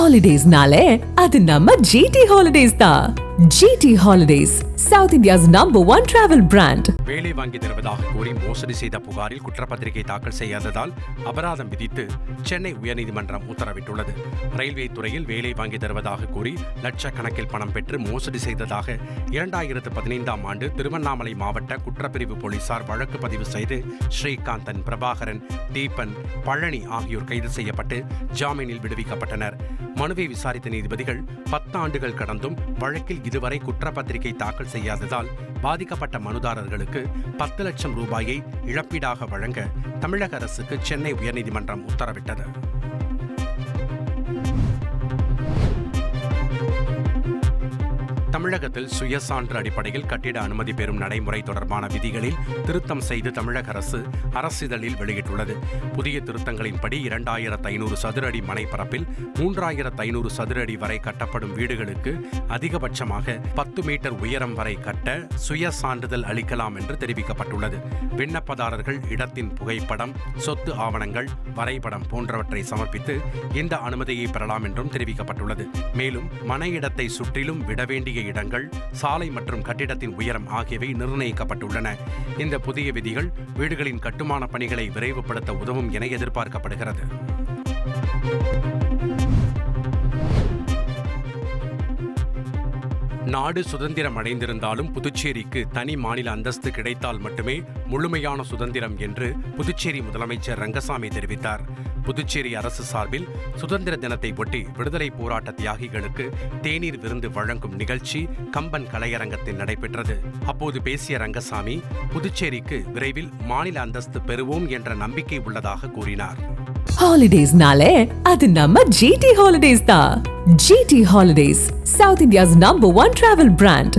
ஹாலிடேஸ்னாலே அது நம்ம ஜிடி ஹாலிடேஸ் தான் GT holidays south India's number one travel brand வேலை வாங்கி தருவதாக கூறி மோசடி செய்த புகாரில் குற்றப்பத்திரிகை தாக்கல் செய்யாததால் அபராதம் விதித்து சென்னை உயர்நீதிமன்றம் உத்தரவிட்டுள்ளது. ரயில்வே துறையில் வேலை வாங்கி தருவதாக கூறி லட்சக்கணக்கில் பணம் பெற்று மோசடி செய்ததாக இரண்டாயிரத்து பதினைந்தாம் ஆண்டு திருவண்ணாமலை மாவட்ட குற்றப்பிரிவு போலீசார் வழக்கு பதிவு செய்து ஸ்ரீகாந்தன் பிரபாகரன் தீபன் பழனி ஆகியோர் கைது செய்யப்பட்டு ஜாமீனில் விடுவிக்கப்பட்டனர். மனுவை விசாரித்த நீதிபதிகள் பத்து ஆண்டுகள் கடந்தும் வழக்கில் இதுவரை குற்றப்பத்திரிகை தாக்கல் செய்யாததால் பாதிக்கப்பட்ட மனுதாரர்களுக்கு பத்து லட்சம் ரூபாயை இழப்பீடாக வழங்க தமிழக அரசுக்கு சென்னை உயர்நீதிமன்றம் உத்தரவிட்டது. தமிழகத்தில் சுயசான்று அடிப்படையில் கட்டிட அனுமதி பெறும் நடைமுறை தொடர்பான விதிகளில் திருத்தம் செய்து தமிழக அரசு அரசிதழில் வெளியிட்டுள்ளது. புதிய திருத்தங்களின்படி இரண்டாயிரத்து ஐநூறு சதுர அடி மனைப்பரப்பில் மூன்றாயிரத்து ஐநூறு சதுர அடி வரை கட்டப்படும் வீடுகளுக்கு அதிகபட்சமாக பத்து மீட்டர் உயரம் வரை கட்ட சுய சான்றிதழ் அளிக்கலாம் என்று தெரிவிக்கப்பட்டுள்ளது. விண்ணப்பதாரர்கள் இடத்தின் புகைப்படம் சொத்து ஆவணங்கள் வரைபடம் போன்றவற்றை சமர்ப்பித்து இந்த அனுமதியை பெறலாம் என்றும் தெரிவிக்கப்பட்டுள்ளது. மேலும் மனை இடத்தை சுற்றிலும் விட வேண்டிய இடங்கள் சாலை மற்றும் கட்டிடத்தின் உயரம் ஆகியவை நிர்ணயிக்கப்பட்டுள்ளன. இந்த புதிய விதிகள் வீடுகளின் கட்டுமான பணிகளை விரைவுபடுத்த உதவும் என எதிர்பார்க்கப்படுகிறது. நாடு சுதந்திரம் அடைந்திருந்தாலும் புதுச்சேரிக்கு தனி மாநில அந்தஸ்து கிடைத்தால் மட்டுமே முழுமையான சுதந்திரம் என்று புதுச்சேரி முதலமைச்சர் ரங்கசாமி தெரிவித்தார். புதுச்சேரி அரசு சார்பில் சுதந்திர தினத்தை ஒட்டி விடுதலை போராட்ட தியாகிகளுக்கு தேநீர் விருந்து வழங்கும் நிகழ்ச்சி கம்பன் கலையரங்கத்தில் நடைபெற்றது. அப்போது பேசிய ரங்கசாமி புதுச்சேரிக்கு விரைவில் மாநில அந்தஸ்து பெறுவோம் என்ற நம்பிக்கை உள்ளதாக கூறினார். ஹாலிடேஸ்னாலே அது நம்ம ஜிடி ஹாலிடேஸ் தான். GT holidays south India's number one travel brand